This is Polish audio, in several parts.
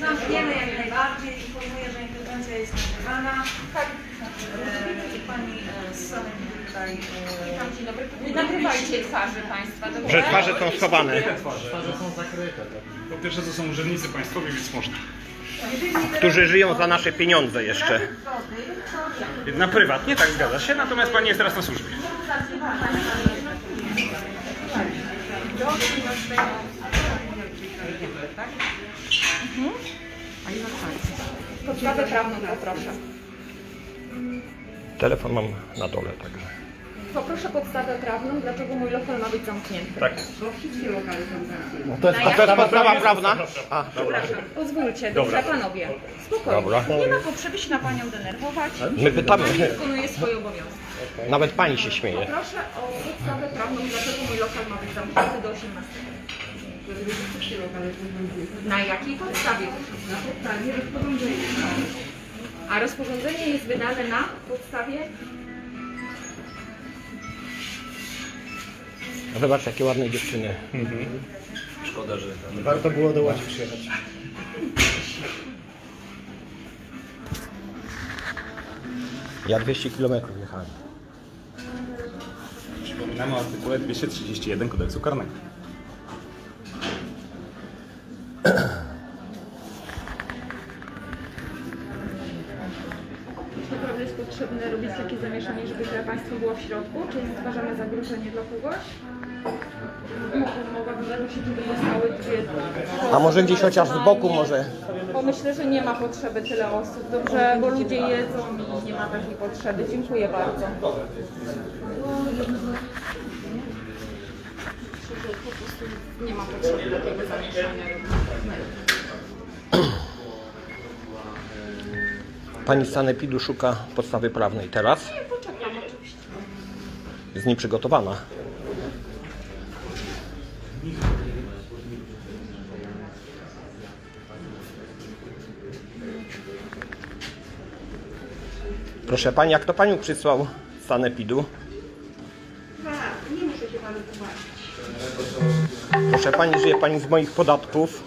Zamkniemy jak najbardziej. Informuję, że interwencja jest nagrywana. E, pani e, z Sanepid tutaj... e, Witam, dzień dobry. Nie nagrywajcie twarzy Państwa, dobrze? Że twarze są schowane, Po pierwsze to są urzędnicy państwowi, więc można. którzy żyją za nasze pieniądze jeszcze. Na prywatnie, tak zgadza się, natomiast pani jest teraz na służbie. Podstawę prawną poproszę. Telefon mam na dole, także. Poproszę podstawę prawną, dlaczego mój lokal ma być zamknięty. Tak. A to jest podstawa prawna? A, dobra. Pozwólcie, dobrze panowie. Spokojnie. Dobra. Nie ma potrzeby się na panią denerwować. My pytamy. Pani wykonuje swoje obowiązki. Nawet pani się śmieje. Proszę o podstawę prawną, dlaczego mój lokal ma być zamknięty do 18. Na jakiej podstawie? Na podstawie rozporządzenia. A rozporządzenie jest wydane na podstawie Zobacz, jakie ładne dziewczyny. Warto było do Łodzi przyjechać. Ja 200 km jechałem. Przypominamy o artykule 231 kodeksu karnego. Naprawdę jest potrzebne robić takie zamieszanie, żeby dla Państwa było w środku? Czy stwarzamy zagrożenie dla kogoś? Żeby zostały dwie... A może gdzieś chociaż z boku może. Bo myślę, że nie ma potrzeby tyle osób, dobrze, bo ludzie jedzą i nie ma takiej potrzeby. Dziękuję bardzo. Prostu nie ma potrzeby takiego zamieszania. Pani z Sanepidu szuka podstawy prawnej teraz. Poczekam oczywiście. Jest nieprzygotowana. Proszę pani, jak to panią przysłał Sanepidu? Proszę pani, żyje pani z moich podatków.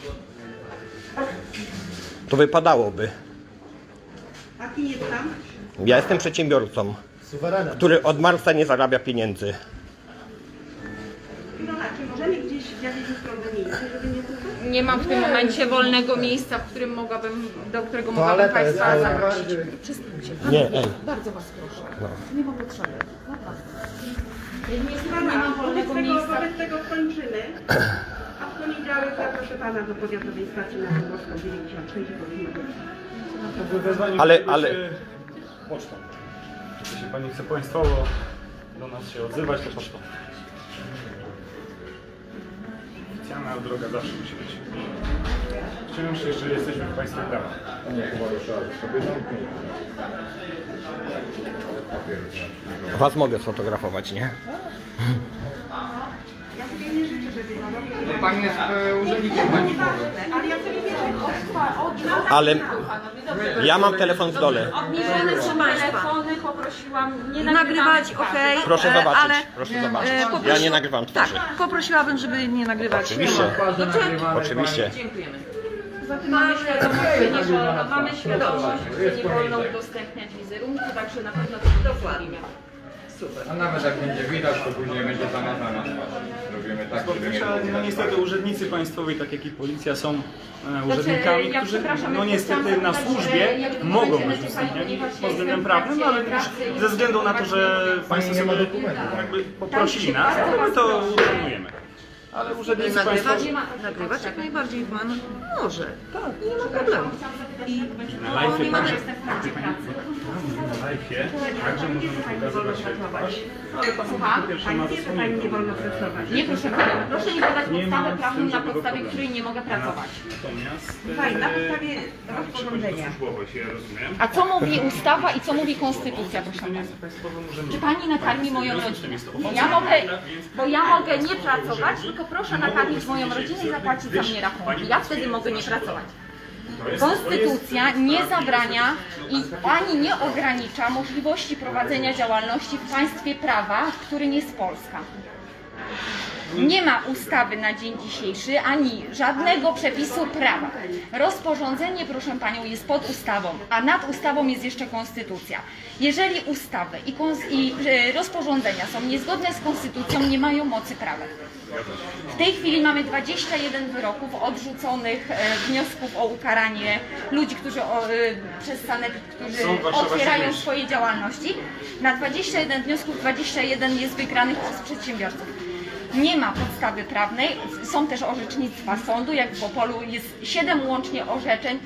To wypadałoby. A kim jest pan? Ja jestem przedsiębiorcą, Suwerenem. który od marca nie zarabia pieniędzy. Ilona, czy możemy gdzieś w jakieś miejsce, żeby nie mam w tym momencie wolnego miejsca, w którym mogłabym, do którego mogłabym Toaleta jest Państwa ale zaprosić. Przestańcie. Nie, ej. Bardzo Was proszę. No. Nie ma potrzeby. Naprawdę. Nie Pana, mam wobec wolnego tego, miejsca. wobec tego kończymy. A w poniedziałek zaproszę pana do powiatowej stacji na Wągowską 96 godziny. To wezwanie Ale- ale- się Pocztą. Jeśli pani chce państwowo do nas się odzywać, to pocztą. Oficjalna droga zawsze musi być. Wciąż, jeżeli jesteśmy w państwie prawa. Was mogę sfotografować, nie? Ja sobie nie życzę, żeby pana... Pan jest e, urzędnikiem pani powie. Ale ja sobie nie życzę. Ale ja mam telefon w dole. Odmierzone są telefony, poprosiłam nie nagrywać, okej. Proszę E, zobaczyć, ale, proszę e, zobaczyć. Ja poprosi- nie nagrywam Tak, twarzy. poprosiłabym, żeby nie nagrywać. Oczywiście, nagrywane, oczywiście. Dziękujemy. Mamy świadomość, że nie wolno, mamy świadomość, że nie wolno udostępniać wizerunku, także na pewno to dokładnie. A nawet jak będzie widać, to później będzie zamazana twarz. Robimy tak, żeby nie było No widać niestety twarzy. urzędnicy państwowi, tak jak i policja, są e, Znaczy, urzędnikami, ja którzy przepraszam, no niestety chciałam na zapytać, służbie że jak mogą będziecie być ponieważ pod względem jestem w prawnym, no ale trakcie już pracy i ze względu na to, że państwo nie ma sobie dokumentów. jakby poprosili nas, to my to uszanujemy. Ale urzędnicy Nagrywać, państwowi nagrywać jak najbardziej pan może. Tak, nie ma problemu. na live także na live także możemy pokazywać ale pan po pierwsze ma Pani wie, że pani nie wolno pracować. Nie proszę Panią, proszę mi podać Nie ma podstawę prawną, na podstawie której nie mogę pracować. Natomiast Słuchaj, na e, podstawie rozporządzenia. A co mówi ustawa i co mówi konstytucja, proszę nie państwowym Czy. Pani nakarmi moją rodzinę? Ja mogę, bo ja mogę nie pracować, tylko proszę nakarmić moją rodzinę i zapłacić za mnie rachunki. Ja wtedy mogę nie pracować. Konstytucja nie zabrania i ani nie ogranicza możliwości prowadzenia działalności w państwie prawa, w którym jest Polska. Nie ma ustawy na dzień dzisiejszy, ani żadnego przepisu prawa. Rozporządzenie, proszę Panią, jest pod ustawą, a nad ustawą jest jeszcze konstytucja. Jeżeli ustawy i, i e, rozporządzenia są niezgodne z konstytucją, nie mają mocy prawa. W tej chwili mamy 21 wyroków odrzuconych e, wniosków o ukaranie ludzi, którzy o, e, przez sanepid, którzy otwierają swoje działalności. Na 21 wniosków 21 jest wygranych przez przedsiębiorców. Nie ma podstawy prawnej, są też orzecznictwa sądu, jak w Opolu jest 7 łącznie orzeczeń,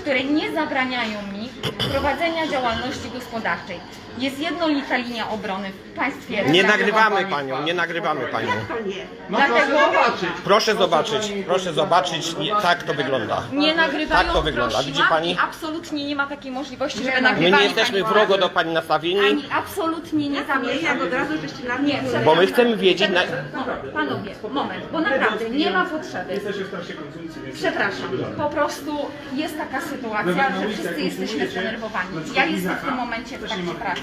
które nie zabraniają mi prowadzenia działalności gospodarczej. Jest jednolita linia obrony w państwie. Nie nagrywamy Pani. panią, nie nagrywamy panią. To nie. Dlatego Proszę zobaczyć, proszę zobaczyć, nie, tak to wygląda. nie nagrywają, Tak to wygląda. prosiłam Widzi pani? I absolutnie nie ma takiej możliwości, żeby My nie jesteśmy pani wrogo do pani nastawieni, Ani absolutnie nie Nie, zamierzam. jak od razu żeście na Nie, mnie bo my chcemy wiedzieć, na, No, panowie, moment, bo naprawdę nie ma potrzeby. Jesteśmy w trakcie konsumpcji, więc... Przepraszam, po prostu jest taka sytuacja, że wszyscy jesteśmy zdenerwowani. Ja jestem w tym momencie w trakcie pracy.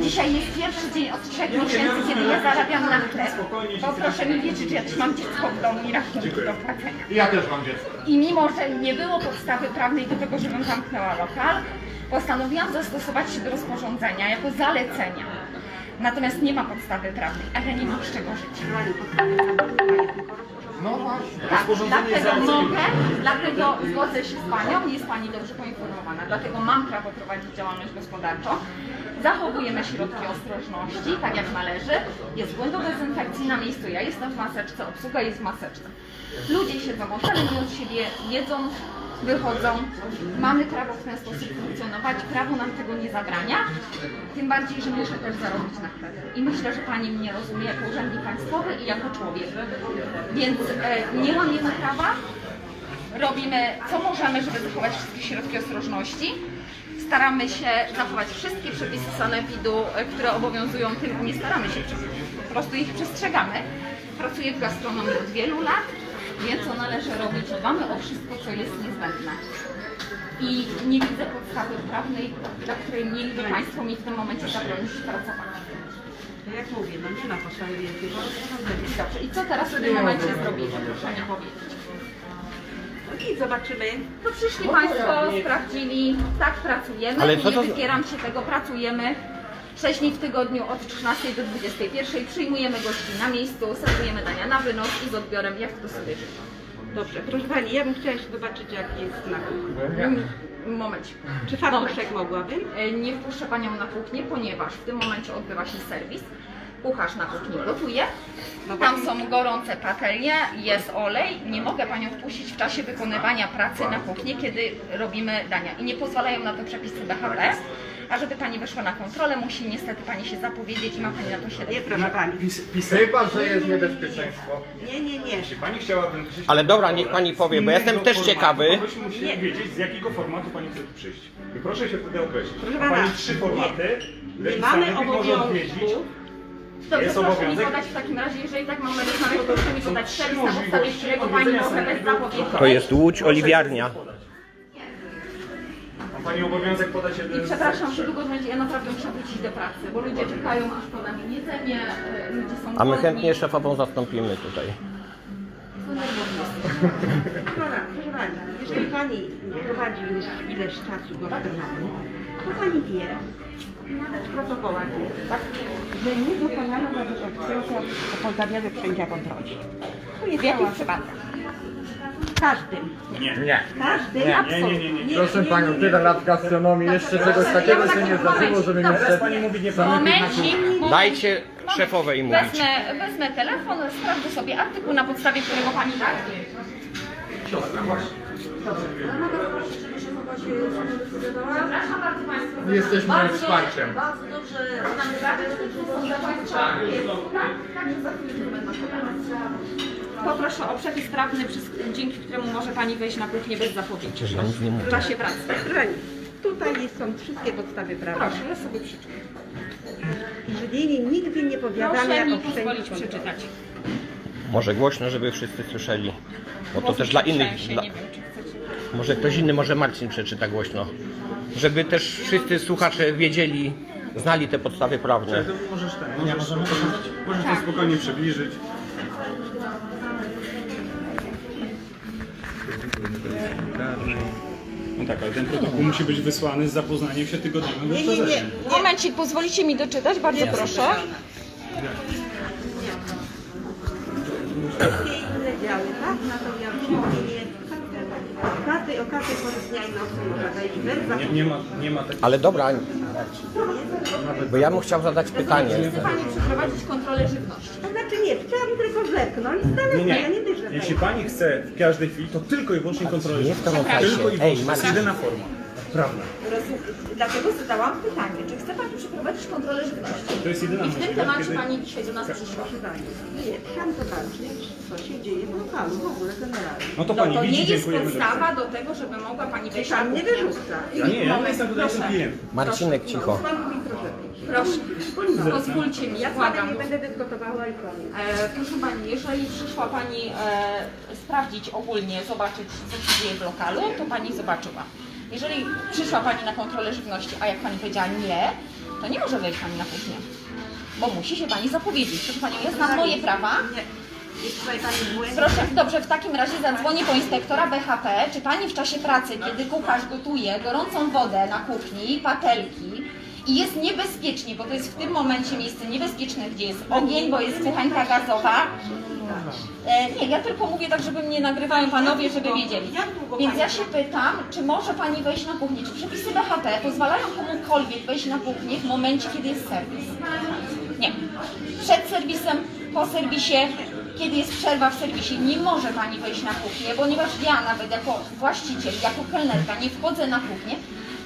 Dzisiaj jest pierwszy dzień od trzech miesięcy, kiedy ja zarabiam na chleb. Bo proszę mi wierzyć, że ja też mam dziecko w domu i rachunki do płacenia. Ja też mam dziecko. I mimo, że nie było podstawy prawnej do tego, żebym zamknęła lokal, postanowiłam zastosować się do rozporządzenia jako zalecenia. Natomiast nie ma podstawy prawnej, a ja nie mam z czego żyć. No właśnie. Tak, dlatego mogę, dlatego zgodzę się z Panią, jest Pani dobrze poinformowana, dlatego mam prawo prowadzić działalność gospodarczą. Zachowujemy środki ostrożności, tak jak należy. Jest błąd do dezynfekcji na miejscu, ja jestem w maseczce, obsługa jest w maseczce. Ludzie siedzą oddaleni od siebie, jedzą, wychodzą. Mamy prawo w ten sposób funkcjonować, prawo nam tego nie zabrania. Tym bardziej, że muszę też zarobić na chleb. I myślę, że Pani mnie rozumie jako urzędnik państwowy i jako człowiek. Więc e, nie łamiemy prawa, robimy co możemy, żeby zachować wszystkie środki ostrożności. Staramy się zachować wszystkie przepisy sanepidu, e, które obowiązują tylko nie staramy się, po prostu ich przestrzegamy. Pracuję w gastronomii od wielu lat, wiem co należy robić, dbamy o wszystko, co jest niezbędne. I nie widzę podstawy prawnej, dla której mieliby Państwo mi w tym momencie zabronić pracować. To jak mówię, no nie ma podstawy więcej. bo rozporządzenie. Dobrze, i co teraz w tym momencie zrobimy, proszę mi powiedzieć? I zobaczymy. No przyszli Państwo, sprawdzili, tak pracujemy, Ale co nie to- wypieram się tego, pracujemy 6 dni w tygodniu od 13 do 21, przyjmujemy gości na miejscu, serwujemy dania na wynos i z odbiorem, jak to sobie życzą. Dobrze, proszę Pani, ja bym chciała jeszcze zobaczyć jak jest na kuchni. Mm, Moment. Czy fartuszek mogłabym? E, Nie wpuszczę Panią na kuchnię, ponieważ w tym momencie odbywa się serwis. Kucharz na kuchni gotuje, No tam są gorące patelnie, jest olej. Nie mogę Panią wpuścić w czasie wykonywania pracy na kuchnię, kiedy robimy dania. I nie pozwalają na to przepisy BHP. A żeby Pani wyszła na kontrolę, musi niestety Pani się zapowiedzieć i ma Pani na to 7 Nie, proszę Pani. Chyba, że jest niebezpieczeństwo. Nie, nie, nie. jeśli Pani chciałaby... ale dobra, niech pani powie, bo ja jestem też ciekawy. To byśmy musieli wiedzieć, z jakiego formatu Pani chce tu przyjść. I proszę się wtedy określić. Proszę Ma Pani pana, trzy formaty, Nie mamy może odwiedzić. obowiązku. Dobrze, Jest proszę mi obowiązek. podać w takim razie, jeżeli tak mamy rozmawiać, proszę mi podać trzy serwis, na podstawie którego Pani może bez zapowiedzi To jest Łódź Oliwiarnia. Pani obowiązek podać jeden I przepraszam, że długo będzie, ja naprawdę muszę wrócić do pracy, bo ludzie czekają, aż podam im jedzenie, e, ludzie są A my głodni. chętnie szefową zastąpimy tutaj. Jesteśmy. Proszę, Pani, jeżeli Pani prowadzi już ileś czasu gastronomię, to Pani wie, nawet w protokołach jest, tak, że nie dokonano wobec pozbawiamy wszędzie kontroli. To jest w jakich przypadkach? W każdym. Nie. Nie. Każdym. Nie, nie, nie, nie. nie. Proszę Panią, tyle lat gastronomii, jeszcze czegoś takiego się nie zdarzyło, żeby mieć Teraz Pani mówi nie Pani. Momencik, moment. Dajcie szefowej mówić. Wezmę, wezmę telefon, sprawdzę sobie artykuł, na podstawie którego Pani tak? Przepraszam bardzo Państwa. Jesteśmy Bardzo- wsparciem. Bardzo dobrze znamy są za. Tak, także za chwilę będą podane. Poproszę o przepis prawny, przez, dzięki któremu może Pani wejść na kuchnię bez zapowiedzi. Ja nic nie mówię. W czasie pracy. Pani, tutaj są wszystkie podstawy prawne. Proszę, ja sobie przeczytam. Jeżeli nigdy nie Proszę powiadania mi o pozwolić przeczytać. Może głośno, żeby wszyscy słyszeli. Bo to Głos też dla innych. trzęsie, Dla, Nie wiem, czy chcecie. może ktoś inny, może Marcin przeczyta głośno. Żeby też wszyscy słuchacze wiedzieli, znali te podstawy prawne. Możesz możesz, możesz, możesz to spokojnie przybliżyć. No tak, ale ten protokół musi być wysłany z zapoznaniem się tygodniowym Nie, nie, nie. wyprzedzeniem. Momencik, pozwolicie mi doczytać? Bardzo proszę. Wszystkie inne działy, tak? Natomiast nie Okaty, okaty po dnia i nocy można dać Nie, nie ma, nie ma takiego... Ale dobra, bo ja bym chciał zadać pytanie. Chce Pani przeprowadzić kontrolę żywności. To znaczy nie, chciałam tylko zerknąć, z daleka, Nie, ja nie nie. Jeśli pani chce w każdej chwili, to tylko i wyłącznie kontrolę Nie wtrącaj Tylko się. i Ej, wyłącznie. To jest jedyna forma. Prawda. Rozum- Dlatego zadałam pytanie, czy chce Pani przeprowadzić kontrolę żywności? To jest jedyna I w tym możliwość, temacie kiedy... Pani dzisiaj do nas przyszła. Nie, chciałam zobaczyć, co się dzieje w lokalu w ogóle generalnie. No to No pani to nie widzi, jest dziękujemy. podstawa do tego, żeby mogła Pani wejść na Pan nie kuchnię. wyrzuca. Ja nie, ja nie jestem tutaj Proszę. Marcinek, cicho. Pan proszę. Pozwólcie mi, Ja błagam. nie będę dyskutowała i koniec. E, proszę Pani, jeżeli przyszła Pani e, sprawdzić ogólnie, zobaczyć co się dzieje w lokalu, to Pani zobaczyła. Jeżeli przyszła Pani na kontrolę żywności, a jak Pani powiedziała nie, to nie może wejść Pani na kuchnię. Bo musi się Pani zapowiedzieć. Proszę Panią, ja znam moje prawa. Nie. Jest tutaj pani błędna. Proszę, dobrze, w takim razie zadzwonię po inspektora BHP. Czy Pani w czasie pracy, kiedy kucharz gotuje gorącą wodę na kuchni, patelki i jest niebezpiecznie, bo to jest w tym momencie miejsce niebezpieczne, gdzie jest ogień, bo jest kuchenka gazowa. E, nie, ja tylko mówię tak, żeby mnie nagrywają panowie, żeby wiedzieli. Więc ja się pytam, czy może Pani wejść na kuchnię? Czy przepisy BHP pozwalają komukolwiek wejść na kuchnię w momencie, kiedy jest serwis? Nie. Przed serwisem, po serwisie, kiedy jest przerwa w serwisie, nie może Pani wejść na kuchnię, ponieważ ja nawet jako właściciel, jako kelnerka nie wchodzę na kuchnię.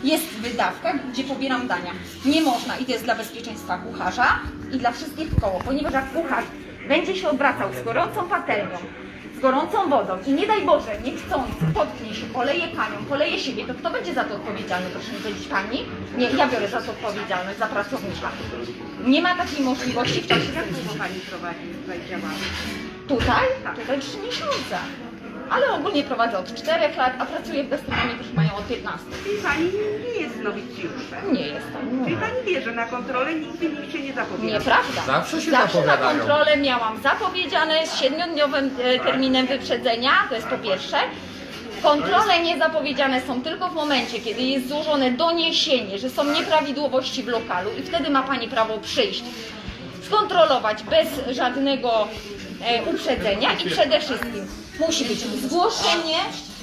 Jest wydawka, gdzie pobieram dania. Nie można i to jest dla bezpieczeństwa kucharza i dla wszystkich w koło, ponieważ jak kucharz będzie się obracał z gorącą patelnią, z gorącą wodą i nie daj Boże, niechcący potknie się, poleje panią, poleje siebie, to kto będzie za to odpowiedzialny, proszę mi powiedzieć pani? Nie, ja biorę za to odpowiedzialność, za pracownika. Nie ma takiej możliwości w czasie Jak długo pani prowadzi tutaj działalność? Tutaj? Tutaj 3 miesiące. Ale ogólnie prowadzę od 4 lat, a pracuję w gastronomii, proszę mają od 15. Czyli pani nie jest nowicjuszem. Nie jestem. Czyli pani wie, że na kontrolę nigdy nikt się nie zapowiada. Nieprawda. Zawsze się Zawsze na zapowiadają. kontrolę miałam zapowiedziane z siedmiodniowym e, terminem wyprzedzenia, to jest po pierwsze. Kontrole niezapowiedziane są tylko w momencie, kiedy jest złożone doniesienie, że są nieprawidłowości w lokalu i wtedy ma Pani prawo przyjść, skontrolować bez żadnego uprzedzenia i przede wszystkim musi być zgłoszenie,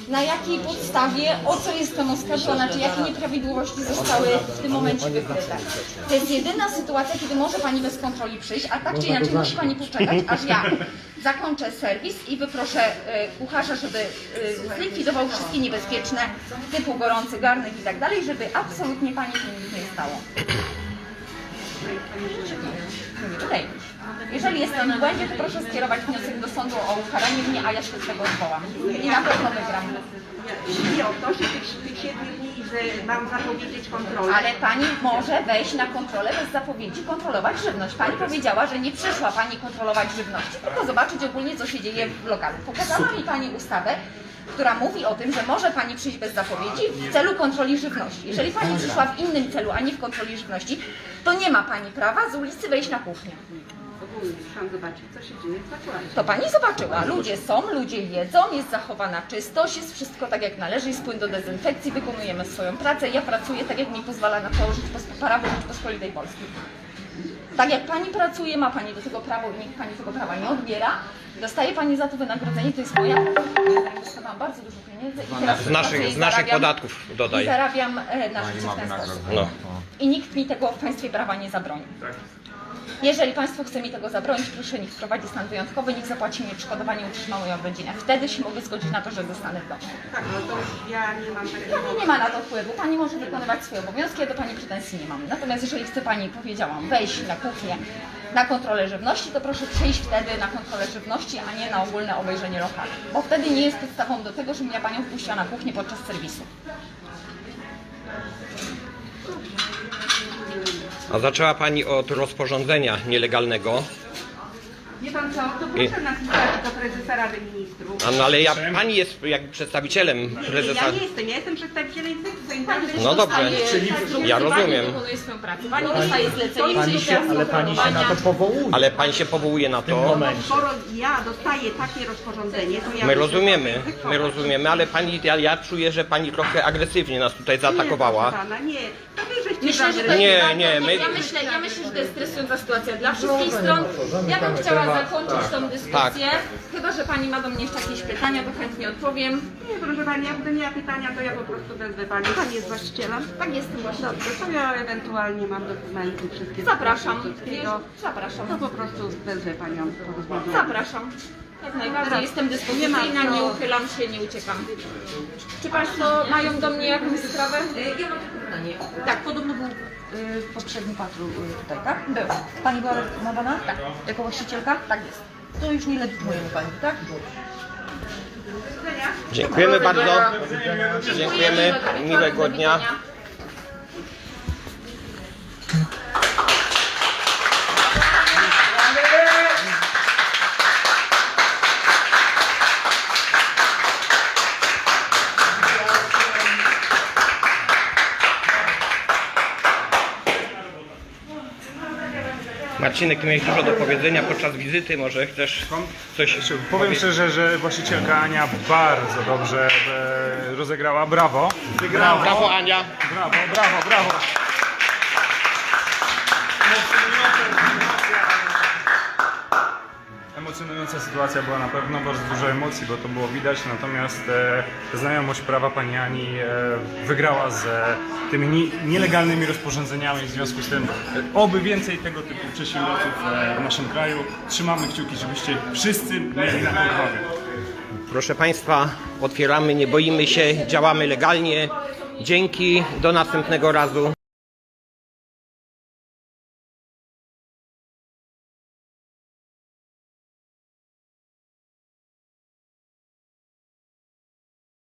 na jakiej podstawie, o co jestem oskarżona, czy jakie nieprawidłowości zostały w tym momencie wykryte. To jest jedyna sytuacja, kiedy może Pani bez kontroli przyjść, a tak czy inaczej musi Pani poczekać, aż ja zakończę serwis i wyproszę e, kucharza, żeby e, zlikwidował wszystkie niebezpieczne, typu gorący garnek i tak dalej, żeby absolutnie Pani się nic nie stało. Tutaj. Jeżeli jestem w błędzie, to proszę skierować wniosek do sądu o ukaranie mnie, a ja się z tego odwołam. I na pewno wygram. Nie o to się tych, tych siedmiu dni, że mam zapowiedzieć kontrolę. Ale pani może wejść na kontrolę bez zapowiedzi, kontrolować żywność. Pani powiedziała, że nie przyszła pani kontrolować żywności, tylko zobaczyć ogólnie, co się dzieje w lokalu. Pokazała mi pani ustawę, która mówi o tym, że może pani przyjść bez zapowiedzi w celu kontroli żywności. Jeżeli pani przyszła w innym celu, a nie w kontroli żywności, to nie ma pani prawa z ulicy wejść na kuchnię. Chciałam zobaczyć, co się dzieje w zakładzie. To pani zobaczyła. Ludzie są, ludzie jedzą, jest zachowana czystość, jest wszystko tak jak należy, jest płyn do dezynfekcji, wykonujemy swoją pracę. Ja pracuję tak jak mi pozwala na to Rzeczpos- prawo Rzeczpospolitej Polskiej. Tak jak pani pracuje, ma pani do tego prawo i nikt pani tego prawa nie odbiera. Dostaje pani za to wynagrodzenie, to jest moja praca. Ja dostawałam bardzo dużo pieniędzy i teraz Z naszych, i z naszych zarabiam- podatków I dodaj. zarabiam e, na życie w ten sposób. No. I nikt mi tego w państwie prawa nie zabroni. Jeżeli Państwo chce mi tego zabronić, proszę niech wprowadzi stan wyjątkowy, niech zapłaci mi odszkodowanie, utrzyma moją rodzinę. Wtedy się mogę zgodzić na to, że zostanę w domu. Tak, no to ja nie mam takiego... Pani nie ma na to wpływu, Pani może wykonywać swoje obowiązki, ja do Pani pretensji nie mam. Natomiast jeżeli chce Pani, powiedziałam, wejść na kuchnię na kontrolę żywności, to proszę przyjść wtedy na kontrolę żywności, a nie na ogólne obejrzenie lokalu. Bo wtedy nie jest podstawą do tego, żebym ja Panią wpuściła na kuchnię podczas serwisu. A zaczęła Pani od rozporządzenia nielegalnego. Wie pan co, to proszę nas wysłać do prezesa Rady Ministrów. A, no ale ja, pani jest jakby przedstawicielem Nie, prezesa. ja nie jestem, ja jestem przedstawicielem instytucji sanitarnej. No dobrze, ja rozumiem. Pani wykonuje swoją pracę. Pani dostaje zlecenie, Pani się, ale pani się na to powołuje. Ale pani się powołuje na to. momencie. Skoro ja dostaję takie rozporządzenie, to ja My muszę rozumiemy, to my wykonać. rozumiemy, ale pani, ja, ja czuję, że pani trochę agresywnie nas tutaj Nie, zaatakowała. pana, nie. To wy żeście Myślę, że to Nie, jest bardzo, nie, my- ja, myślę, ja myślę, że to jest stresująca sytuacja dla wszystkich stron. Ja bym chciała zakończyć tą dyskusję. Chyba, że pani ma do mnie jeszcze jakieś pytania, to chętnie odpowiem. Nie, proszę pani, jak będę miała pytania, to ja po prostu wezwę pani. Pani jest właścicielem? Tak jestem właśnie. Dobrze, to ja ewentualnie mam dokumenty wszystkie. Zapraszam. Wszystkiego. Zapraszam. To po prostu wezwę panią. Zapraszam. Jak najbardziej jestem dyspozycyjna, nie uchylam się, nie uciekam. Czy Państwo mają do mnie jakąś sprawę? Ja mam tylko pytanie. Tak, podobno był y, poprzedni patrol y, tutaj, tak? Był. Pani była legitymowana? Tak. Jako właścicielka? Tak jest. To już nie legitymujemy Pani, tak? Dziękujemy bardzo. Dziękujemy. Miłego dnia. Marcinek, ty miałeś dużo do powiedzenia podczas wizyty, może chcesz coś Powiem szczerze, że właścicielka Ania bardzo dobrze e, rozegrała. Brawo. Wygrała. Brawo Ania. Brawo, brawo, brawo. Emocjonująca sytuacja była na pewno, bardzo dużo emocji, bo to było widać, natomiast e, znajomość prawa pani Ani e, wygrała z e, tymi ni- nielegalnymi rozporządzeniami, w związku z tym e, oby więcej tego typu przedsiębiorców e, w naszym kraju. Trzymamy kciuki, żebyście wszyscy mieli na odwagę. Proszę Państwa, otwieramy, nie boimy się, działamy legalnie. Dzięki, do następnego razu.